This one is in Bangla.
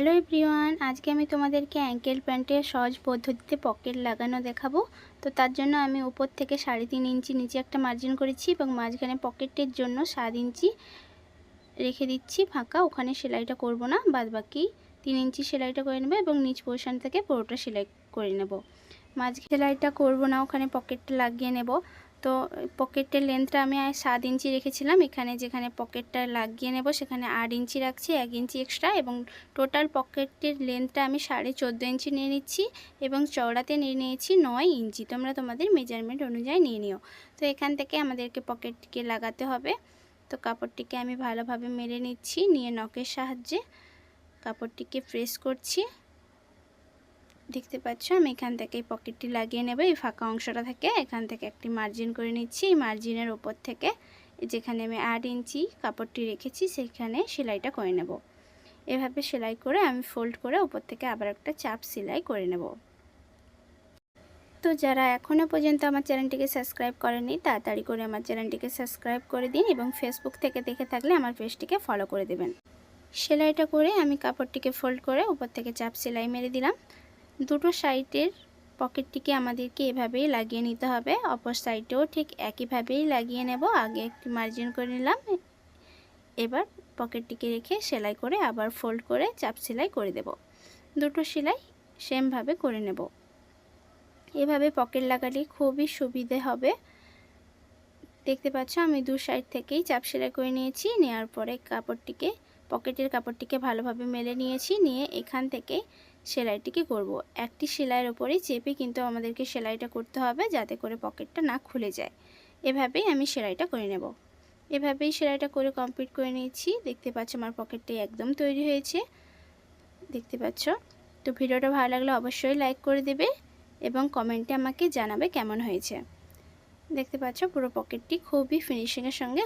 হ্যালো এভরিওয়ান, আজকে আমি তোমাদেরকে অ্যাঙ্কেল প্যান্টের সহজ পদ্ধতিতে পকেট লাগানো দেখাবো। তো তার জন্য আমি উপর থেকে সাড়ে তিন ইঞ্চি নিচে একটা মার্জিন করেছি এবং মাঝখানে পকেটের জন্য সাত ইঞ্চি রেখে দিচ্ছি ফাঁকা, ওখানে সেলাইটা করব না বাদ বাকি তিন ইঞ্চি সেলাইটা করে নেব এবং নিচ পোর্শন থেকে পুরোটা সেলাই করে নেব। মাঝ সেলাইটা করব না, ওখানে পকেটটা লাগিয়ে নেব। তো পকেটের লেন্থটা আমি সাত ইঞ্চি রেখেছিলাম। এখানে যেখানে পকেটটা লাগিয়ে নেব, সেখানে আট ইঞ্চি রাখছি, এক ইঞ্চি এক্সট্রা এবং টোটাল পকেটের লেন্থটা আমি সাড়ে চোদ্দ ইঞ্চি নিয়ে নিচ্ছি এবং চওড়াতে নিয়ে নিয়েছি নয় ইঞ্চি। তোমরা তোমাদের মেজারমেন্ট অনুযায়ী নিয়ে নিও। তো এখান থেকে আমাদেরকে পকেটকে লাগাতে হবে। তো কাপড়টিকে আমি ভালোভাবে মেরে নিচ্ছি, নিয়ে নখের সাহায্যে কাপড়টিকে প্রেস করছি। দেখতে পাচ্ছ, আমি এখান থেকে এই পকেটটি লাগিয়ে নেব। এই ফাঁকা অংশটা থেকে এখান থেকে একটি মার্জিন করে নিচ্ছি। এই মার্জিনের ওপর থেকে যেখানে আমি আট ইঞ্চি কাপড়টি রেখেছি, সেখানে সেলাইটা করে নেব। এভাবে সেলাই করে আমি ফোল্ড করে ওপর থেকে আবার একটা চাপ সেলাই করে নেব। তো যারা এখনও পর্যন্ত আমার চ্যানেলটিকে সাবস্ক্রাইব করেনি তাড়াতাড়ি করে আমার চ্যানেলটিকে সাবস্ক্রাইব করে দিন এবং ফেসবুক থেকে দেখে থাকলে আমার পেজটিকে ফলো করে দেবেন। সেলাইটা করে আমি কাপড়টিকে ফোল্ড করে উপর থেকে চাপ সেলাই মেরে দিলাম। দুটো সাইডের পকেটটিকে আমাদেরকে এভাবেই লাগিয়ে নিতে হবে। অপর সাইডেও ঠিক একইভাবেই লাগিয়ে নেব। আগে একটি মার্জিন করে নিলাম। এবার পকেটটিকে রেখে সেলাই করে আবার ফোল্ড করে চাপ সেলাই করে দেব। দুটো সেলাই সেমভাবে করে নেব। এভাবে পকেট লাগালে খুবই সুবিধে হবে। দেখতে পাচ্ছ, আমি দু সাইড থেকেই চাপ সেলাই করে নিয়েছি। নেওয়ার পরে কাপড়টিকে পকেটের কাপড়টিকে ভালোভাবে মেলে নিয়েছি। নিয়ে এখান থেকে সেলাইটিকে করব। একটি সেলাইয়ের ওপরেই চেপে কিন্তু আমাদেরকে সেলাইটা করতে হবে যাতে করে পকেটটা না খুলে যায়। এভাবেই আমি সেলাইটা করে নেব। এভাবেই সেলাইটা করে কমপ্লিট করে নিয়েছি। দেখতে পাচ্ছ আমার পকেটটি একদম তৈরি হয়েছে। দেখতে পাচ্ছ? তো ভিডিওটা ভালো লাগলে অবশ্যই লাইক করে দেবে এবং কমেন্টে আমাকে জানাবে কেমন হয়েছে। দেখতে পাচ্ছ পুরো পকেটটি খুবই ফিনিশিংয়ের সঙ্গে